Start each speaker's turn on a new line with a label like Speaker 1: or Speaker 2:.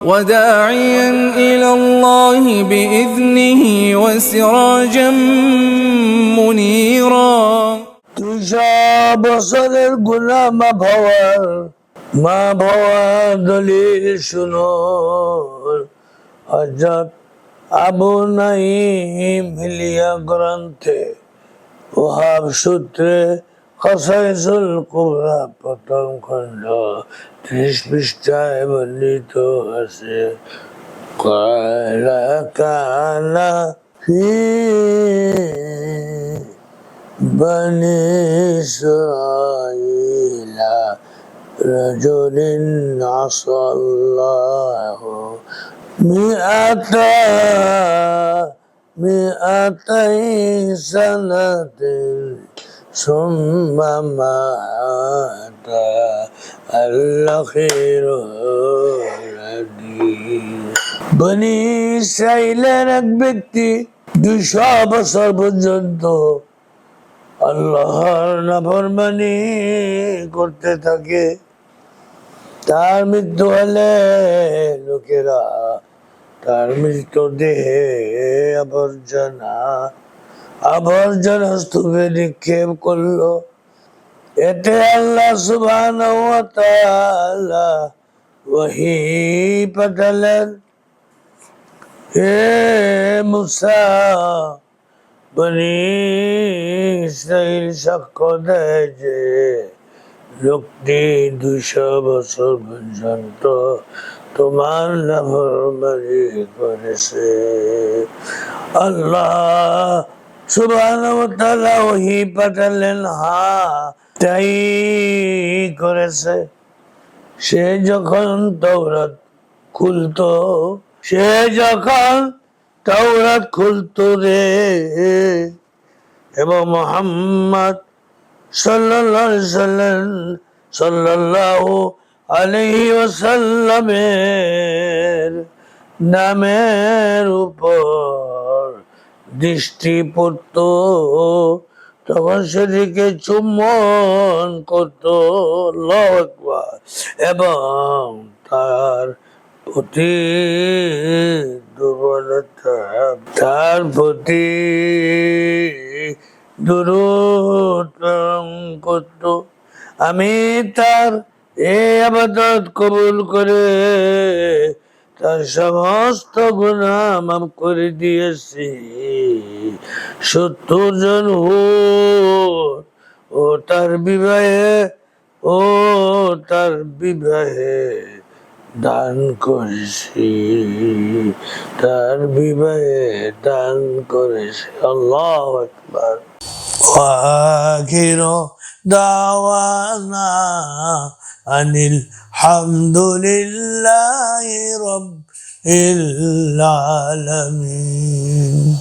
Speaker 1: وداعيا إلى الله بإذنه وسراجا منيرا
Speaker 2: তুষা বছরের গুনা মা ভবার মা ভবার দলিল শুনো হজরত আবু নাইম হিলিয়া গ্রন্থে ওহাব সূত্রে খসাইসুল কুবরা প্রথম খণ্ড ত্রিশ পৃষ্ঠায় বর্ণিত আছে কয়লা কানা ফি بني إسرائيل رجل عصى الله مئة مئتي سنة ثم مات الأخير বনি ইসরায়েলের এক ব্যক্তি দুশো বছর পর্যন্ত আল্লাহর নাফরমানি করতে থাকে তার মৃত্যু হলে লোকেরা তার মৃতদেহে আবর্জনা আবর্জনা স্তূপে নিক্ষেপ করল। এতে আল্লাহ তাআলা ওহী পাঠালেন হে মুসা, বনি ইসরাইল সাক্ষ্য দেয় যে লোকটি দুইশো বছর পর্যন্ত তোমার নাফরমানি করেছে। আল্লাহ হা, তাই করেছে। সে যখন তৌরাত খুলতো, সে যখন তাওরাত খুলতো রে এবং মোহাম্মদ সাল্লাল্লাহু নামের উপর দৃষ্টি পড়ত তখন সেদিকে চুম্বন করত আল্লাহু আকবার এবং তার প্রতি দুর্বলতা, তার প্রতি করত। আমি তার এ আবাদত কবুল করে তার সমস্ত গুণাম করে দিয়েছি। সত্তর জন ও তার বিবাহে, ও তার বিবাহে দান করেছি। তার বিবাহে দান করেছি। আল্লাহ একবার আখির দাওয়ানা আনিল الحمد لله رب العالمين